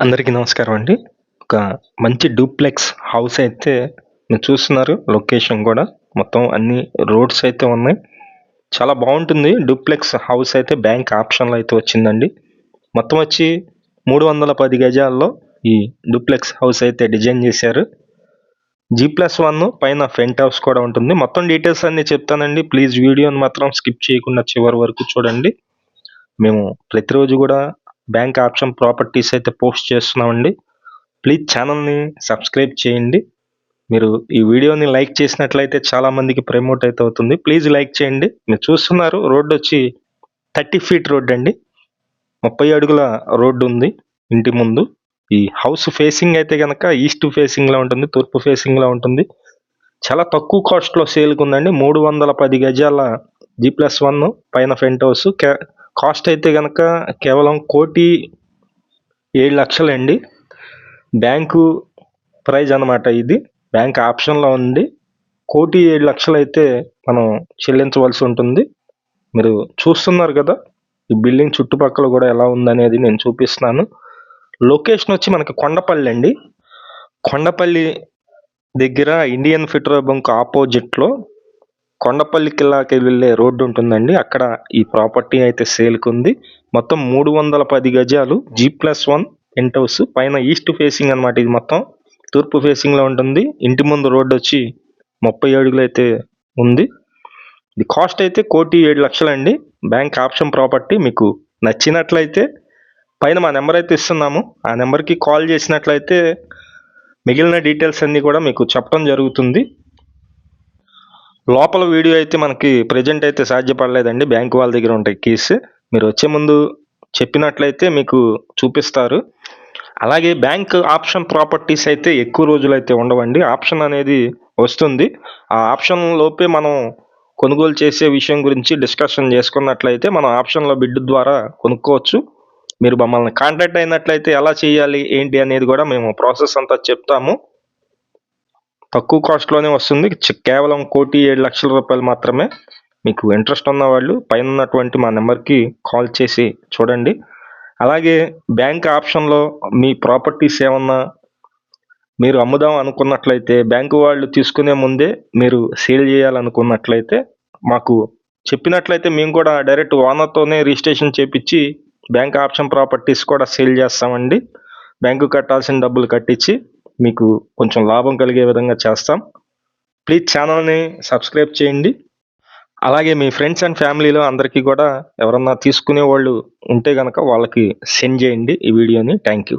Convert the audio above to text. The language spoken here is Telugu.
అందరికీ నమస్కారం అండి. ఒక మంచి డూప్లెక్స్ హౌస్ అయితే మీరు చూస్తున్నారు. లొకేషన్ కూడా మొత్తం అన్ని రోడ్స్ అయితే ఉన్నాయి. చాలా బాగుంటుంది డూప్లెక్స్ హౌస్ అయితే బ్యాంక్ ఆప్షన్‌లో అయితే వచ్చిందండి. మొత్తం వచ్చి 310 గజాల్లో ఈ డూప్లెక్స్ హౌస్ అయితే డిజైన్ చేశారు. జీ ప్లస్ వన్ పైన ఫెంట్ హౌస్ కూడా ఉంటుంది. మొత్తం డీటెయిల్స్ అన్నీ చెప్తానండి. ప్లీజ్ వీడియోని మాత్రం స్కిప్ చేయకుండా చివరి వరకు చూడండి. మేము ప్రతిరోజు కూడా బ్యాంక్ ఆప్షన్ ప్రాపర్టీస్ అయితే పోస్ట్ చేస్తున్నామండి. ప్లీజ్ ఛానల్‌ని సబ్స్క్రైబ్ చేయండి. మీరు ఈ వీడియోని లైక్ చేసినట్లయితే చాలా మందికి ప్రమోట్ అయితే అవుతుంది. ప్లీజ్ లైక్ చేయండి. మీరు చూస్తున్నారు రోడ్డు వచ్చి 30 ఫీట్ రోడ్ అండి. 30 అడుగుల రోడ్డు ఉంది ఇంటి ముందు. ఈ హౌస్ ఫేసింగ్ అయితే కనుక ఈస్ట్ ఫేసింగ్‌లో ఉంటుంది. తూర్పు ఫేసింగ్‌లో ఉంటుంది. చాలా తక్కువ కాస్ట్‌లో సేల్‌కి ఉందండి. 310 గజాల జి ప్లస్ వన్ పైన ఫెంట్ హౌస్ క్యా కాస్ట్ అయితే కనుక కేవలం కోటి ఏడు లక్షలండి. బ్యాంకు ప్రైజ్ అన్నమాట ఇది. బ్యాంక్ ఆప్షన్‌లో ఉంది. కోటి ఏడు లక్షలు అయితే మనం చెల్లించవలసి ఉంటుంది. మీరు చూస్తున్నారు కదా ఈ బిల్డింగ్ చుట్టుపక్కల కూడా ఎలా ఉందనేది నేను చూపిస్తున్నాను. లొకేషన్ వచ్చి మనకి కొండపల్లి అండి. కొండపల్లి దగ్గర ఇండియన్ ఫెడరల్ బంక్ ఆపోజిట్లో కొండపల్లి కిల్లాకి వెళ్ళే రోడ్డు ఉంటుందండి. అక్కడ ఈ ప్రాపర్టీ అయితే సేల్‌కి ఉంది. మొత్తం 310 గజాలు జీ+1 పెంట్ హౌస్ పైన ఈస్ట్ ఫేసింగ్ అనమాట ఇది మొత్తం. తూర్పు ఫేసింగ్‌లో ఉంటుంది. ఇంటి ముందు రోడ్డు వచ్చి ముప్పై అడుగులు అయితే ఉంది. ఇది కాస్ట్ అయితే కోటి ఏడు లక్షలండి. బ్యాంక్ ఆప్షన్ ప్రాపర్టీ మీకు నచ్చినట్లయితే పైన మా నెంబర్ అయితే ఇస్తున్నాము. ఆ నెంబర్‌కి కాల్ చేసినట్లయితే మిగిలిన డీటెయిల్స్ అన్నీ కూడా మీకు చెప్పడం జరుగుతుంది. లోపల వీడియో అయితే మనకి ప్రెజెంట్ అయితే సాధ్యపడలేదండి. బ్యాంక్ వాళ్ళ దగ్గర ఉంటాయి కీస్. మీరు వచ్చే ముందు చెప్పినట్లయితే మీకు చూపిస్తారు. అలాగే బ్యాంక్ ఆప్షన్ ప్రాపర్టీస్ అయితే ఎక్కువ రోజులు అయితే ఉండవండి. ఆప్షన్ అనేది వస్తుంది. ఆ ఆప్షన్ లోపే మనం కొనుగోలు చేసే విషయం గురించి డిస్కషన్ చేసుకున్నట్లయితే మనం ఆప్షన్‌లో బిడ్ ద్వారా కొనుక్కోవచ్చు. మీరు మమ్మల్ని కాంటాక్ట్ అయినట్లయితే ఎలా చేయాలి, ఏంటి అనేది కూడా మేము ప్రాసెస్ అంతా చెప్తాము. తక్కువ కాస్ట్‌లోనే వస్తుంది. కేవలం కోటి ఏడు లక్షల రూపాయలు మాత్రమే. మీకు ఇంట్రెస్ట్ ఉన్న వాళ్ళు పైన ఉన్నటువంటి మా నెంబర్‌కి కాల్ చేసి చూడండి. అలాగే బ్యాంక్ ఆప్షన్‌లో మీ ప్రాపర్టీస్ ఏమన్నా మీరు అమ్ముదాం అనుకున్నట్లయితే బ్యాంకు వాళ్ళు తీసుకునే ముందే మీరు సేల్ చేయాలనుకున్నట్లయితే మాకు చెప్పినట్లయితే మేము కూడా డైరెక్ట్ ఓనర్‌తోనే రిజిస్ట్రేషన్ చేపిచ్చి బ్యాంక్ ఆప్షన్ ప్రాపర్టీస్ కూడా సేల్ చేస్తామండి. బ్యాంకు కట్టాల్సిన డబ్బులు కట్టించి మీకు కొంచెం లాభం కలిగే విధంగా చేస్తాం. ప్లీజ్ ఛానల్‌ని సబ్స్క్రైబ్ చేయండి. అలాగే మీ ఫ్రెండ్స్ అండ్ ఫ్యామిలీలో అందరికీ కూడా ఎవరన్నా తీసుకునే వాళ్ళు ఉంటే కనుక వాళ్ళకి సెండ్ చేయండి ఈ వీడియోని. Thank you.